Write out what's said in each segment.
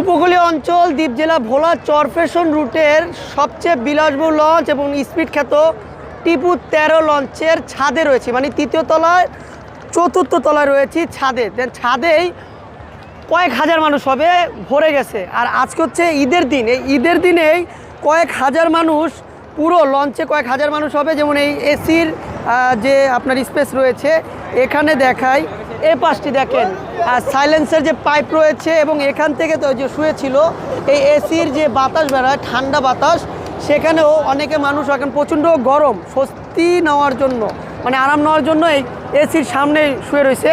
উপকূলীয় অঞ্চল দ্বীপ জেলা ভোলা চরফেশন রুটের সবচেয়ে বিলাসবহুল লঞ্চ এবং স্পিড খ্যাত টিপু তেরো লঞ্চের ছাদে রয়েছে মানে তৃতীয় তলায়, চতুর্থ তলায় রয়েছে ছাদে। দেন ছাদেই কয়েক হাজার মানুষ হবে, ভরে গেছে। আর আজকে হচ্ছে ঈদের দিন, এই ঈদের দিনেই কয়েক হাজার মানুষ, পুরো লঞ্চে কয়েক হাজার মানুষ হবে, যেমন এই এসির যে আপনার স্পেস রয়েছে এখানে দেখাই, এ পাশটি দেখেন, আর সাইলেন্সের যে পাইপ রয়েছে এবং এখান থেকে তো যে শুয়েছিল, এই এসির যে বাতাস বেড়ায় ঠান্ডা বাতাস, সেখানেও অনেকে মানুষ এখন প্রচণ্ড গরম, স্বস্তি নেওয়ার জন্য মানে আরাম নেওয়ার জন্য এই এসির সামনে শুয়ে রয়েছে।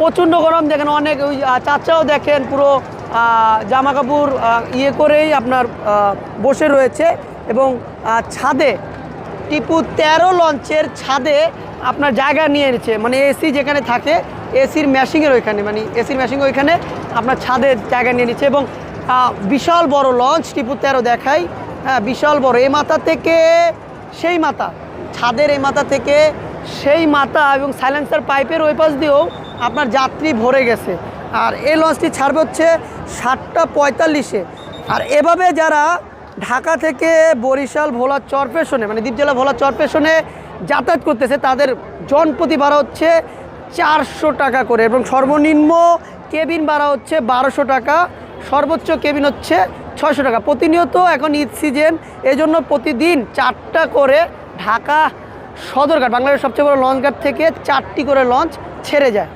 প্রচণ্ড গরম, দেখেন অনেক ওই চাচাও দেখেন পুরো জামা কাপড় ইয়ে করেই আপনার বসে রয়েছে এবং ছাদে টিপু তেরো লঞ্চের ছাদে আপনার জায়গা নিয়ে নিচ্ছে। মানে এসি যেখানে থাকে, এসির ম্যাশিংয়ের ওইখানে মানে এসির ম্যাশিং ওইখানে আপনার ছাদে জায়গা নিয়ে নিচ্ছে এবং বিশাল বড় লঞ্চ টিপু তেরো দেখাই। হ্যাঁ বিশাল বড়। এই মাথা থেকে সেই মাথা, ছাদের এই মাথা থেকে সেই মাথা এবং সাইলেন্সার পাইপের ওই পাশ দিয়েও আপনার যাত্রী ভরে গেছে। আর এই লঞ্চটি ছাড়বে হচ্ছে সাতটা পঁয়তাল্লিশে। আর এভাবে যারা ঢাকা থেকে বরিশাল ভোলা চরপেশনে মানে দ্বীপ জেলা ভোলা চরপেশনে যাতায়াত করতেছে। তাদের জনপ্রতি ভাড়া হচ্ছে চারশো টাকা করে এবং সর্বনিম্ন কেবিন ভাড়া হচ্ছে বারোশো টাকা, সর্বোচ্চ কেবিন হচ্ছে ছয়শো টাকা। প্রতিনিয়ত এখন ঈদ সিজন, এজন্য প্রতিদিন চারটা করে ঢাকা সদরঘাট, বাংলাদেশের সবচেয়ে বড় লঞ্চ ঘাট থেকে চারটি করে লঞ্চ ছেড়ে যায়।